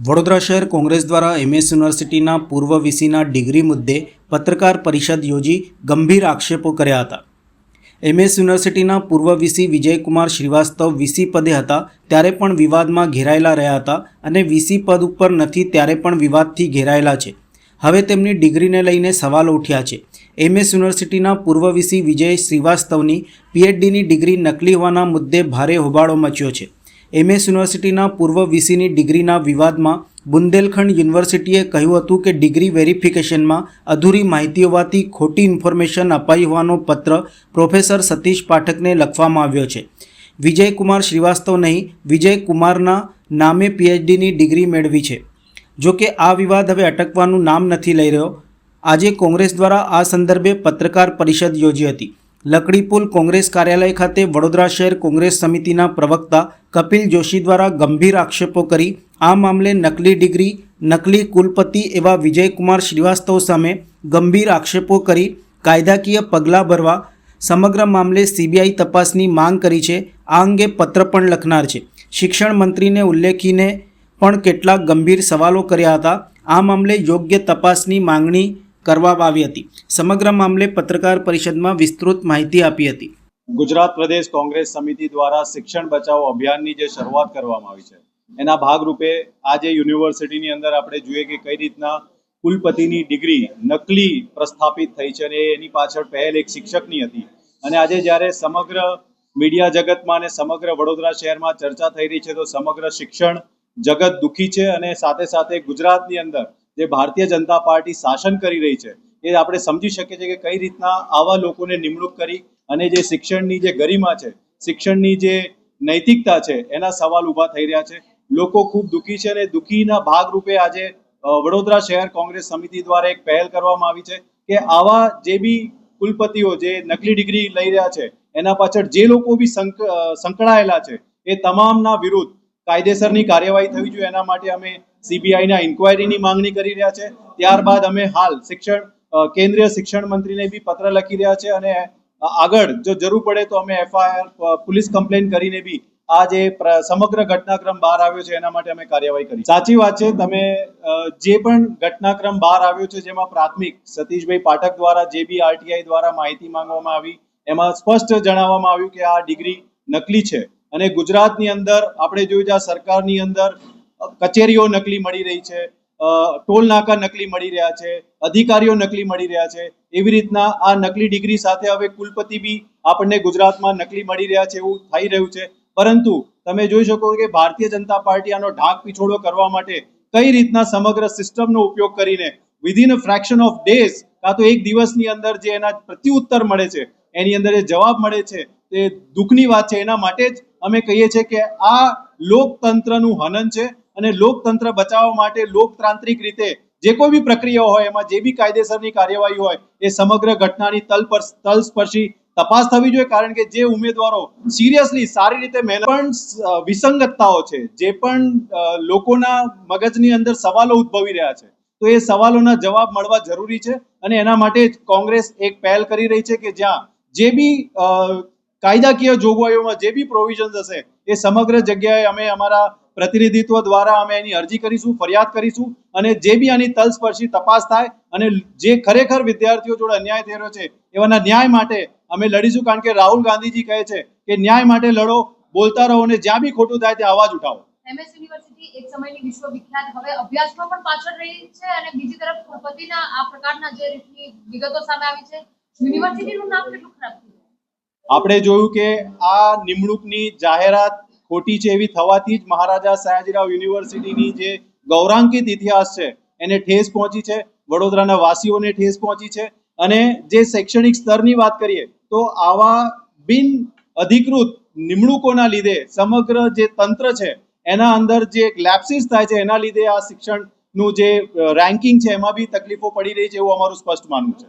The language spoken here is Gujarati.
વડોદરા શહેર કોંગ્રેસ દ્વારા એમએસ યુનિવર્સિટીના પૂર્વ વીસીના ડિગ્રી મુદ્દે પત્રકાર પરિષદ યોજી ગંભીર આક્ષેપો કર્યા હતા. એમએસ યુનિવર્સિટીના પૂર્વ વીસી વિજયકુમાર શ્રીવાસ્તવ વીસી પદે હતા, ત્યારે પણ વિવાદમાં ઘેરાયેલા રહ્યા હતા અને વીસી પદ ઉપર નથી, ત્યારે પણ વિવાદથી ઘેરાયેલા છે. હવે તેમની ડિગ્રીને લઈને સવાલો ઉઠ્યા છે. એમએસ યુનિવર્સિટીના પૂર્વ વીસી વિજય શ્રીવાસ્તવની પીએચડીની ડિગ્રી નકલી હોવાના મુદ્દે ભારે હોબાળો મચ્યો છે. એમએસ યુનિવર્સિટીના પૂર્વ વીસીની ડિગ્રીના વિવાદમાં બુંદેલખંડ યુનિવર્સિટીએ કહ્યું હતું કે ડિગ્રી વેરિફિકેશનમાં અધૂરી માહિતી હોવાથી ખોટી ઇન્ફોર્મેશન અપાઈ હોવાનો પત્ર પ્રોફેસર સતીશ પાઠકને લખવામાં આવ્યો છે. વિજયકુમાર શ્રીવાસ્તવ નહીં, વિજયકુમારના નામે પીએચડીની ડિગ્રી મેળવી છે. જો કે આ વિવાદ હવે અટકવાનું નામ નથી લઈ રહ્યો. આજે કોંગ્રેસ દ્વારા આ સંદર્ભે પત્રકાર પરિષદ યોજી હતી. લકડીપુલ કોંગ્રેસ કાર્યાલય ખાતે વડોદરા શહેર કોંગ્રેસ સમિતિના પ્રવક્તા કપિલ જોશી દ્વારા ગંભીર આક્ષેપો કરી આ મામલે નકલી ડિગ્રી, નકલી કુલપતિ એવા વિજયકુમાર શ્રીવાસ્તવ સામે ગંભીર આક્ષેપો કરી કાયદાકીય પગલાં ભરવા સમગ્ર મામલે સીબીઆઈ તપાસની માંગ કરી છે. આ અંગે પત્ર પણ લખનાર છે. શિક્ષણ મંત્રીને ઉલ્લેખીને પણ કેટલાક ગંભીર સવાલો કર્યા હતા. આ મામલે યોગ્ય તપાસની માંગણી કરવામાં આવી હતી. સમગ્ર મામલે પત્રકાર પરિષદમાં વિસ્તૃત માહિતી આપી હતી. ગુજરાત પ્રદેશ કોંગ્રેસ સમિતિ દ્વારા શિક્ષણ બચાવો અભિયાનની જે શરૂઆત કરવામાં આવી છે, એના ભાગરૂપે આજે યુનિવર્સિટીની અંદર આપણે જોઈએ કે કઈ રીતના કુલપતિની ડિગ્રી નકલી પ્રસ્થાપિત થઈ છે અને એની પાછળ પહેલ એક શિક્ષકની હતી. અને આજે જ્યારે સમગ્ર મીડિયા જગતમાં અને સમગ્ર વડોદરા શહેરમાં ચર્ચા થઈ રહી છે, તો સમગ્ર શિક્ષણ જગત દુઃખી છે અને સાથે સાથે ગુજરાતની અંદર જે ભારતીય જનતા પાર્ટી શાસન કરી રહી છે, એ આપણે સમજી શકીએ છીએ કે કઈ રીતના આવા લોકોને નિમણૂક કરી અને જે શિક્ષણની જે ગરિમા છે, શિક્ષણની જે નૈતિકતા છે, એના સવાલ ઊભા થઈ રહ્યા છે. લોકો ખૂબ દુઃખી છે અને દુઃખીના ભાગરૂપે આજે વડોદરા શહેર કોંગ્રેસ સમિતિ દ્વારા એક પહેલ કરવામાં આવી છે કે આવા જે બી કુલપતિઓ જે નકલી ડિગ્રી લઈ રહ્યા છે, એના પાછળ જે લોકો બી સંક- સંકળાયેલા છે, એ તમામના વિરુદ્ધ કાયદેસરની કાર્યવાહી થવી જોઈએ. એના માટે અમે સીબીઆઈના ઇન્કવાયરીની માંગણી કરી રહ્યા છે. ત્યારબાદ અમે હાલ શિક્ષણ કેન્દ્રીય શિક્ષણ મંત્રીને બી પત્ર લખી રહ્યા છે અને આગળ જો જરૂર પડે તો અમે એફઆઈઆર પોલીસ કમ્પ્લેન કરીને બી આ જે સમગ્ર ઘટનાક્રમ બહાર આવ્યો છે એના માટે અમે કાર્યવાહી કરી. સાચી વાત છે, તમે જે પણ ઘટનાક્રમ બહાર આવ્યો છે જેમાં પ્રાથમિક સતીશભાઈ પાઠક દ્વારા જે બી આરટીઆઈ દ્વારા માહિતી માંગવામાં આવી, એમાં સ્પષ્ટ જણાવવામાં આવ્યું કે આ ડિગ્રી નકલી છે. અને ગુજરાતની અંદર, આપણે જોયું છે આ સરકારની અંદર કચેરીઓ નકલી મળી રહી છે ટોલ નાકા નકલી મળી રહ્યા છે, અધિકારીઓ નકલી મળી રહ્યા છે, એવી રીતના આ નકલી ડિગ્રી સાથે હવે કુલપતિ બી આપણને ગુજરાતમાં નકલી મળી રહ્યા છે એવું થઈ રહ્યું છે. પરંતુ તમે જોઈ શકો કે ભારતીય જનતા પાર્ટી આનો ઢાંક પીછોડો કરવા માટે કઈ રીતના સમગ્ર સિસ્ટમનો ઉપયોગ કરીને within a fraction of days કાં તો એક દિવસની અંદર જે એના પ્રત્યુત્તર મળે છે, એની અંદર જે જવાબ મળે છે, તે દુઃખની વાત છે. એના માટે જ અમે કહીએ છીએ કે આ લોકતંત્રનું હનન છે. અને લોકતંત્ર બચાવવા માટે લોકતાંત્રિક રીતે જે કોઈ બી પ્રક્રિયા હોય, એમાં જે બી કાયદેસરની કાર્યવાહી હોય, એ સમગ્ર ઘટનાની તલ પર, તલસ્પર્શી તપાસ થવી જોઈએ. કારણ કે જે ઉમેદવારો સિરિયસલી સારી રીતે મહેનત પણ વિસંગતતાઓ છે. જે પણ લોકોના મગજની અંદર સવાલો ઉદ્ભવી રહ્યા છે, તો એ સવાલોના જવાબ મળવા જરૂરી છે. અને એના માટે જ કોંગ્રેસ એક પહેલ કરી રહી છે કે જ્યાં જે બી કાયદાકીય જોગવાઈઓમાં જે બી પ્રોવિઝન્સ હશે, એ સમગ્ર જગ્યાએ અમે અમારા પ્રતિનિધિત્વ દ્વારા અમે એની અરજી કરીશું ફરિયાદ કરીશું અને જે બી આની તલસ્પર્શી તપાસ થાય અને જે ખરેખર વિદ્યાર્થીઓ જોડે અન્યાય થઈ રહ્યો છે એવાના ન્યાય માટે અમે લડીશું. કારણ કે રાહુલ ગાંધીજી કહે છે કે ન્યાય માટે લડો બોલતા રહો અને જ્યાં બી ખોટું થાય ત્યાં અવાજ ઉઠાવો. એમએસ યુનિવર્સિટી એક સમયની વિશ્વવિખ્યાત હવે અભ્યાસમાં પણ પાછળ રહી છે અને બીજી તરફ કુલપતિના આ પ્રકારના જે રીતની વિગતો સામે આવી છે. યુનિવર્સિટીનું નામ કેટલું ખરાબ થયું આપણે જોયું કે આ નિમણૂકની જાહેરાત ખોટી છે એવી થવાથી જ મહારાજા સયાજીરાવ યુનિવર્સિટીની જે ગૌરાંકિત ઇતિહાસ છે, એને ઠેસ પહોંચી છે, વડોદરાના વાસીઓને ઠેસ પહોંચી છે. અને જે શૈક્ષણિક સ્તરની વાત કરીએ, તો આવા બિન અધિકૃત નિમણૂકોના લીધે સમગ્ર જે તંત્ર છે, એના અંદર જે લેપ્સિસ થાય છે, એના લીધે આ શિક્ષણનું જે રેન્કિંગ છે, એમાં બી તકલીફો પડી રહી છે એવું અમારું સ્પષ્ટ માનવું છે.